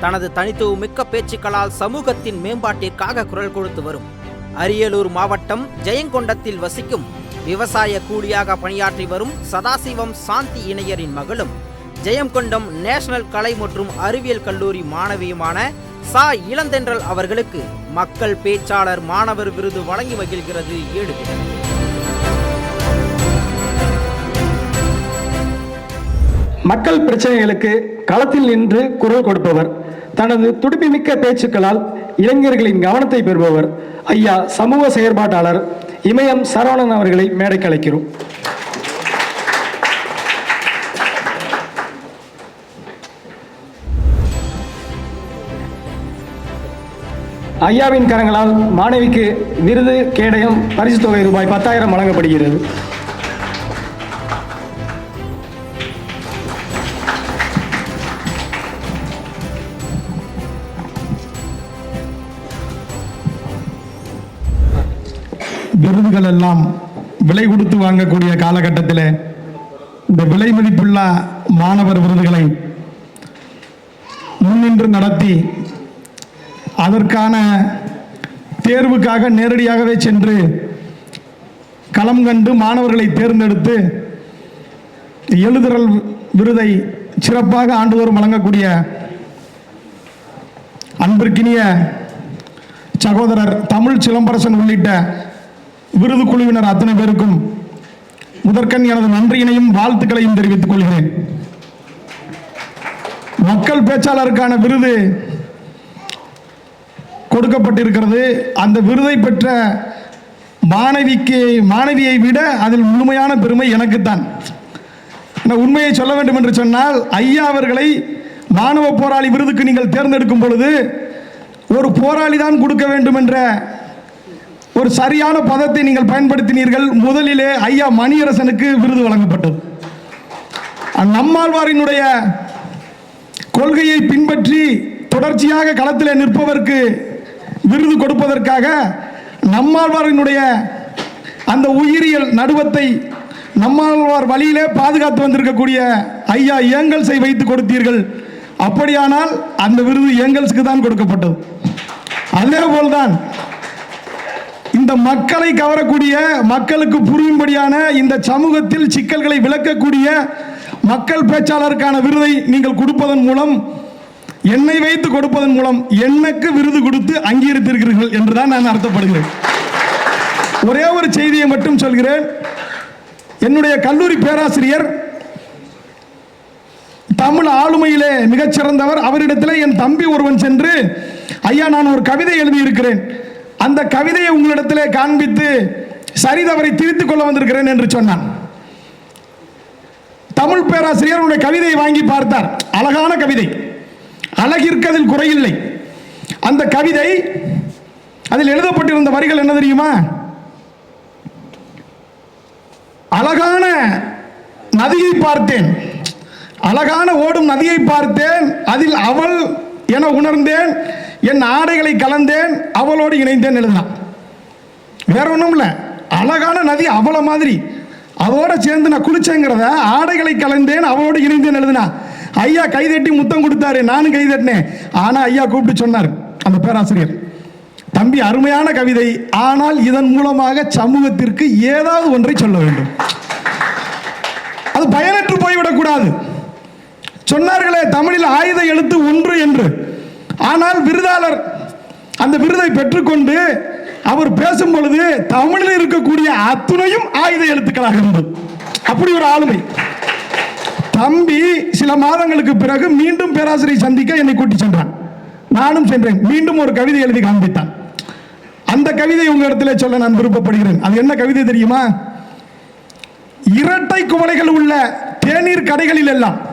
தனது தனித்துவமிக்க பேச்சுக்களால் சமூகத்தின் மேம்பாட்டிற்காக குரல் கொடுத்து வரும். அரியலூர் மாவட்டம் ஜெயங்கொண்டத்தில் வசிக்கும் விவசாய கூலியாக பணியாற்றி வரும் சதாசிவம் சாந்தி இணையரின் மகளும் ஜெயங்கொண்டம் நேஷனல் கலை மற்றும் அறிவியல் கல்லூரி மாணவியுமான சா. இளந்தென்றல் அவர்களுக்கு மக்கள் பேச்சாளர் மாணவர் விருது வழங்கி மகிழ்கிறது ஏழு மக்கள் பிரச்சனைகளுக்கு களத்தில் நின்று குரல் கொடுப்பவர் தனது துடிப்புமிக்க பேச்சுக்களால் இளைஞர்களின் கவனத்தை பெறுபவர் ஐயா சமூக செயற்பாட்டாளர் இமயம் சரவணன் அவர்களை மேடைக்கு அழைக்கிறோம். ஐயாவின் கரங்களால் மாணவிக்கு விருது கேடயம் பரிசு தொகை ரூபாய் பத்தாயிரம் வழங்கப்படுகிறது. விருதுகள் எல்லாம் விலை கொடுத்து வாங்கக்கூடிய காலகட்டத்தில் இந்த விலை மதிப்புள்ள மாணவர் விருதுகளை முன்னின்று நடத்தி அதற்கான தேர்வுக்காக நேரடியாகவே சென்று களம் கண்டு மாணவர்களை தேர்ந்தெடுத்து எழுதுறல் விருதை சிறப்பாக ஆண்டுதோறும் வழங்கக்கூடிய அன்பிற்கினிய சகோதரர் தமிழ் சிலம்பரசன் உள்ளிட்ட விருது குழுவினர் அத்தனை பேருக்கும் முதற்கண் எனது நன்றியினையும் வாழ்த்துக்களையும் தெரிவித்துக் கொள்கிறேன். மக்கள் பேச்சாளருக்கான விருது கொடுக்கப்பட்டிருக்கிறது. அந்த விருதை பெற்ற மாணவிக்கு மாணவியை விட அதில் முழுமையான பெருமை எனக்குத்தான். உண்மையை சொல்ல வேண்டும் என்று சொன்னால் ஐயா அவர்களை மாணவ போராளி விருதுக்கு நீங்கள் தேர்ந்தெடுக்கும் பொழுது ஒரு போராளி தான் கொடுக்க வேண்டும் என்ற ஒரு சரியான பதத்தை நீங்கள் பயன்படுத்தினீர்கள். முதலிலே ஐயா மணியரசனுக்கு விருது வழங்கப்பட்டது. நம்மாழ்வாரினுடைய கொள்கையை பின்பற்றி தொடர்ச்சியாக களத்தில் நிற்பவருக்கு விருது கொடுப்பதற்காக நம்மாழ்வாரினுடைய அந்த உயிரியல் நடுவத்தை நம்மாழ்வார் வழியிலே பாதுகாத்து வந்திருக்கக்கூடிய ஐயா ஏங்கல்ஸை வைத்து கொடுத்தீர்கள். அப்படியானால் அந்த விருது ஏங்கல்ஸுக்கு தான் கொடுக்கப்பட்டது. அதே போல்தான் இந்த மக்களை கவரக்கூடிய மக்களுக்கு புரியும்படியான இந்த சமூகத்தில் சிக்கல்களை விளக்கக்கூடிய மக்கள் பேச்சாளருக்கான விருதை நீங்கள் கொடுப்பதன் மூலம் என்னை வைத்து கொடுப்பதன் மூலம் எனக்கு விருது கொடுத்து அங்கீகரித்திருக்கிறீர்கள் என்றுதான் நான் அர்த்தப்படுகிறேன். ஒரே ஒரு செய்தியை மட்டும் சொல்கிறேன். என்னுடைய கல்லூரி பேராசிரியர் தமிழ் ஆளுமையிலே மிகச்சிறந்தவர். அவரிடத்தில் என் தம்பி ஒருவன் சென்று ஐயா நான் ஒரு கவிதை எழுதியிருக்கிறேன். அந்த கவிதையை உங்களிடத்திலே காண்பித்து சரிதவரை திருத்திக் கொள்ள வந்திருக்கிறேன் என்று சொன்னான். தமிழ் பேராசிரியர் உடைய கவிதையை வாங்கி பார்த்தார். அழகான கவிதை. அழகிற்கு அதில் குறையில்லை. அந்த கவிதை அதில் எழுதப்பட்டிருந்த வரிகள் என்ன தெரியுமா? அழகான நதியை பார்த்தேன். அழகான ஓடும் நதியை பார்த்தேன். அதில் அவள் என உணர்ந்தேன். என் ஆடைகளை கலந்தேன் அவளோடு இணைந்தேன் எழுதினான் வேற ஒன்றும் இல்லை அழகான நதி அவளை மாதிரி. அதோட சேர்ந்து நான் குளிச்சேங்கிறத ஆடைகளை கலந்தேன் அவளோடு இணைந்தேன் எழுதினா ஐயா கைதட்டி முத்தம் கொடுத்தாரு நானும் கைதட்டினேன் ஆனால் ஐயா கூப்பிட்டு சொன்னார் அந்த பேராசிரியர். தம்பி அருமையான கவிதை ஆனால் இதன் மூலமாக சமூகத்திற்கு ஏதாவது ஒன்றை சொல்ல வேண்டும். அது பயனற்று போய்விடக்கூடாது. சொன்னார்களே தமிழில் ஆயுத எழுத்து ஒன்று என்று. ஆனால் விருதாளர் அந்த விருதை பெற்றுக்கொண்டு அவர் பேசும் பொழுது தமிழில் இருக்கக்கூடிய அத்துணையும் ஆயுத எழுத்துக்களாக இருந்தது. அப்படி ஒரு ஆளுமை. தம்பி சில மாதங்களுக்கு பிறகு மீண்டும் பேராசிரியை சந்திக்க என்னை கூட்டி சென்றான். நானும் சென்றேன். மீண்டும் ஒரு கவிதை எழுதி காண்பித்தான். அந்த கவிதை உங்க இடத்துல சொல்ல நான் விருப்பப்படுகிறேன். அது என்ன கவிதை தெரியுமா? இரட்டை குவளைகள் உள்ள தேநீர் கடைகளில் எல்லாம்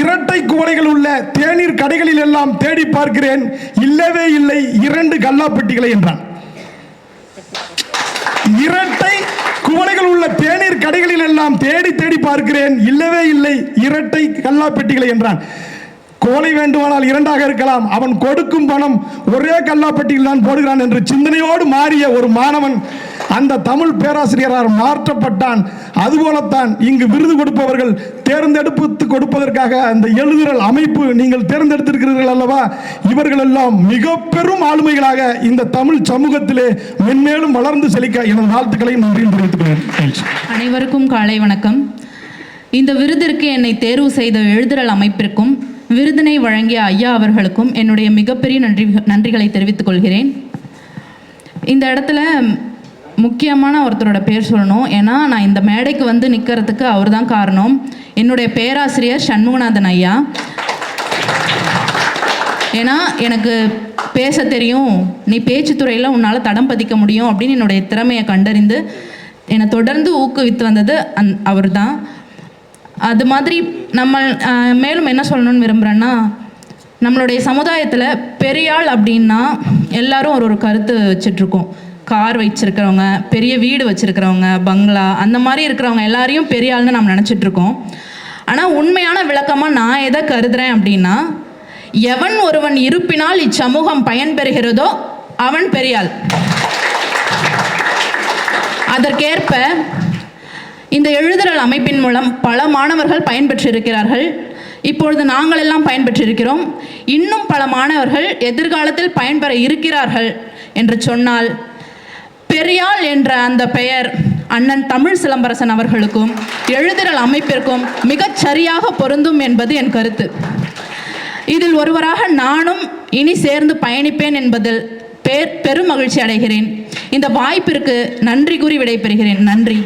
இரட்டை குவளைகள் உள்ள தேநீர் கடைகளில் எல்லாம் தேடி பார்க்கிறேன். இல்லவே இல்லை இரண்டு கல்லாப்பட்டிகளை என்றான். இரட்டை குவளைகள் உள்ள தேநீர் கடைகளில் எல்லாம் தேடி தேடி பார்க்கிறேன். இல்லவே இல்லை இரட்டை கல்லாப்பெட்டிகளை என்றான். கோலை வேண்டுமானால் இரண்டாக இருக்கலாம். அவன் கொடுக்கும் பணம் ஒரே கல்லாப்பட்டியில் தான் போடுகிறான் என்று சிந்தனையோடு மாறிய ஒரு மாணவன் அந்த தமிழ் பேராசிரியரால் மாற்றப்பட்டான். அதுபோலத்தான் இங்கு விருது கொடுப்பவர்கள் தேர்ந்தெடுப்பு கொடுப்பதற்காக அந்த எழுதுறல் அமைப்பு நீங்கள் தேர்ந்தெடுத்திருக்கிறீர்கள் அல்லவா? இவர்கள் எல்லாம் மிக பெரும் ஆளுமைகளாக இந்த தமிழ் சமூகத்திலே மென்மேலும் வளர்ந்து செழிக்க எனது வாழ்த்துக்களையும் நன்றியும் தெரிவித்துக் கொள்கிறேன். அனைவருக்கும் காலை வணக்கம். இந்த விருதிற்கு என்னை தேர்வு செய்த எழுதுறல் அமைப்பிற்கும் விருதினை வழங்கிய ஐயா அவர்களுக்கும் என்னுடைய மிகப்பெரிய நன்றி நன்றிகளை தெரிவித்துக் கொள்கிறேன். இந்த இடத்துல முக்கியமான ஒருத்தரோட பேர் சொல்லணும். ஏன்னா நான் இந்த மேடைக்கு வந்து நிற்கிறதுக்கு அவர் தான் காரணம். என்னுடைய பேராசிரியர் சண்முகநாதன் ஐயா. ஏன்னா எனக்கு பேச தெரியும். நீ பேச்சுத்துறையில் உன்னால் தடம் பதிக்க முடியும் அப்படின்னு என்னுடைய திறமையை கண்டறிந்து என்னை தொடர்ந்து ஊக்குவித்து வந்தது அந் அவர் தான் அது மாதிரி நம்ம மேலும் என்ன சொல்லணும்னு விரும்புகிறேன்னா நம்மளுடைய சமுதாயத்தில் பெரியாள் அப்படின்னா எல்லாரும் ஒரு ஒரு கருத்து வச்சிட்ருக்கோம். கார் வச்சிருக்கிறவங்க பெரிய வீடு வச்சிருக்கிறவங்க பங்களா அந்த மாதிரி இருக்கிறவங்க எல்லாரையும் பெரியாள்னு நம்ம நினச்சிட்டு இருக்கோம். ஆனால் உண்மையான விளக்கமாக நான் எதை கருதுறேன் அப்படின்னா எவன் ஒருவன் இருப்பினால் இச்சமூகம் பயன்பெறுகிறதோ அவன் பெரியாள் அதற்கேற்ப இந்த எழுதுறல் அமைப்பின் மூலம் பல மாணவர்கள் பயன்பெற்றிருக்கிறார்கள். இப்பொழுது நாங்கள் எல்லாம் பயன்பெற்றிருக்கிறோம். இன்னும் பல மாணவர்கள் எதிர்காலத்தில் பயன்பெற இருக்கிறார்கள் என்று சொன்னால் பெரியாள் என்ற அந்த பெயர் அண்ணன் தமிழ் சிலம்பரசன் அவர்களுக்கும் எழுதிரல் அமைப்பிற்கும் மிகச் சரியாக பொருந்தும் என்பது என் கருத்து. இதில் ஒருவராக நானும் இனி சேர்ந்து பயணிப்பேன் என்பதில் பேர் பெரும் மகிழ்ச்சி அடைகிறேன். இந்த வாய்ப்பிற்கு நன்றி கூறி விடைபெறுகிறேன். நன்றி.